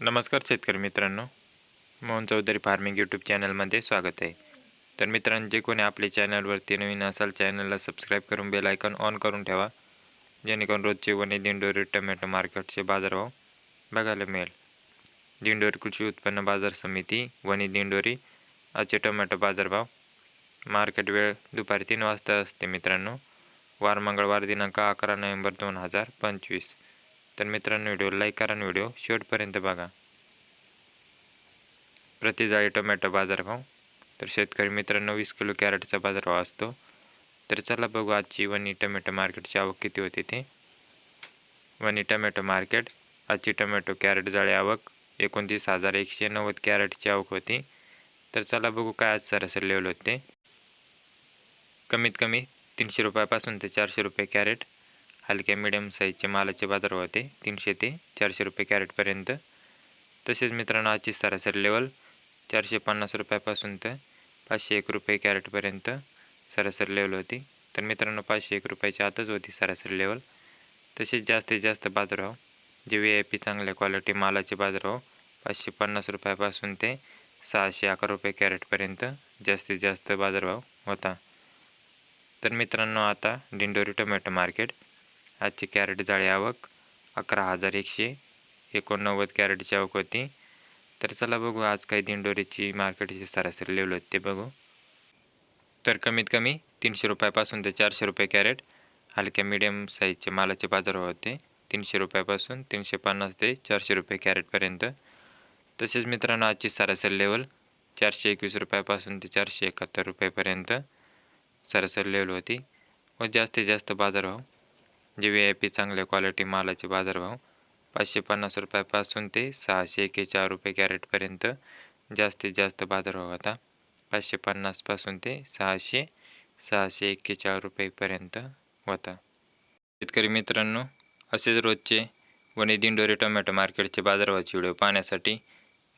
नमस्कार शेतकरी मित्रांनो. मोहन चौधरी फार्मिंग यूट्यूब चॅनलमध्ये स्वागत आहे. तर मित्रांनो जे कोणी आपल्या चॅनलवरती नवीन असाल चॅनलला सबस्क्राईब करून बेल आयकॉन ऑन करून ठेवा. जेणेकरून रोजचे वने दिंडोरी टोमॅटो मार्केटचे बाजारभाव बघायला मिळेल. दिंडोरी कृषी उत्पन्न बाजार समिती वनी दिंडोरी आजचे टोमॅटो बाजारभाव. मार्केट वेळ दुपारी तीन वाजता असते मित्रांनो. वार मंगळवार दिनांक अकरा नोव्हेंबर दोन हजार पंचवीस. तर मित्रांनो व्हिडिओ लाईक करा आणि व्हिडिओ शेवटपर्यंत बघा. प्रति जाळी टोमॅटो बाजारभाव. तर शेतकरी मित्रांनो वीस किलो कॅरेटचा बाजारभाव असतो. तर चला बघू आजची वनी टोमॅटो मार्केटची आवक किती होती ते. वनी टोमॅटो मार्केट आजची टोमॅटो कॅरेट जाळी आवक एकोणतीस हजार एकशे नव्वद कॅरेटची आवक होती. तर चला बघू काय आज सरासरी लेवल होते. कमीत कमी तीनशे रुपयापासून ते चारशे रुपये कॅरेट. हलक्या मिडियम साईजचे मालाचे बाजार होते. तीनशे ते चारशे रुपये कॅरेटपर्यंत तसेच मित्रांनो आजची सरासरी लेवल चारशे पन्नास रुपयापासून तर पाचशे एक रुपये कॅरेटपर्यंत सरासरी लेवल होती. तर मित्रांनो पाचशे एक रुपयाच्या आतच होती सरासरी लेवल तसेच जास्तीत जास्त बाजारभाव हो, जे व्ही आय पी चांगल्या क्वालिटी मालाचे बाजारभाव हो, पाचशे पन्नास रुपयापासून ते सहाशे अकरा रुपये कॅरेटपर्यंत जास्तीत जास्त बाजारभाव हो होता. तर मित्रांनो आता दिंडोरी टोमॅटो मार्केट आजची कॅरेट जाळी आवक अकरा हजार एकशे एकोणनव्वद कॅरेटची आवक होती. तर चला बघू आज काही दिंडोरीची मार्केटची सरासरी लेवल होती ते बघू. तर कमीत कमी तीनशे रुपयापासून ते चारशे रुपये कॅरेट हलक्या मिडियम साईजचे मालाचे बाजार होते तीनशे रुपयापासून तीनशे पन्नास ते चारशे रुपये कॅरेटपर्यंत. तसेच मित्रांनो आजची सरासरी लेवल चारशे एकवीस रुपयापासून ते चारशे एकाहत्तर रुपयेपर्यंत सरासरी लेवल होती. व जास्तीत जास्त बाजारभाव जे व्ही आय पी चांगल्या क्वालिटी मालाचे बाजारभाव पाचशे पन्नास रुपयापासून ते सहाशे एक्केचाळ रुपये कॅरेटपर्यंत जास्तीत जास्त बाजारभाव होता. पाचशे पन्नासपासून ते सहाशे सहाशे एक्केचाळ रुपयेपर्यंत होता. शेतकरी मित्रांनो असेच रोजचे वणी दिंडोरी टोमॅटो मार्केटचे बाजारभावाचे व्हिडिओ पाहण्यासाठी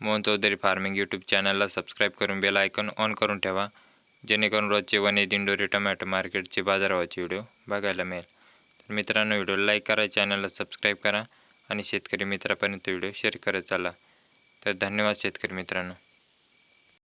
मोहन चौधरी फार्मिंग यूट्यूब चॅनलला सबस्क्राईब करून बेल आयकॉन ऑन करून ठेवा जेणेकरून रोजचे वणी दिंडोरी टोमॅटो मार्केटचे बाजारभावाचे व्हिडिओ बघायला मिळेल. मित्रांनो व्हिडिओ लाईक करा चॅनलला सबस्क्राईब करा आणि शेतकरी मित्रापर्यंत व्हिडिओ शेअर करत चाला. तर धन्यवाद शेतकरी मित्रांनो.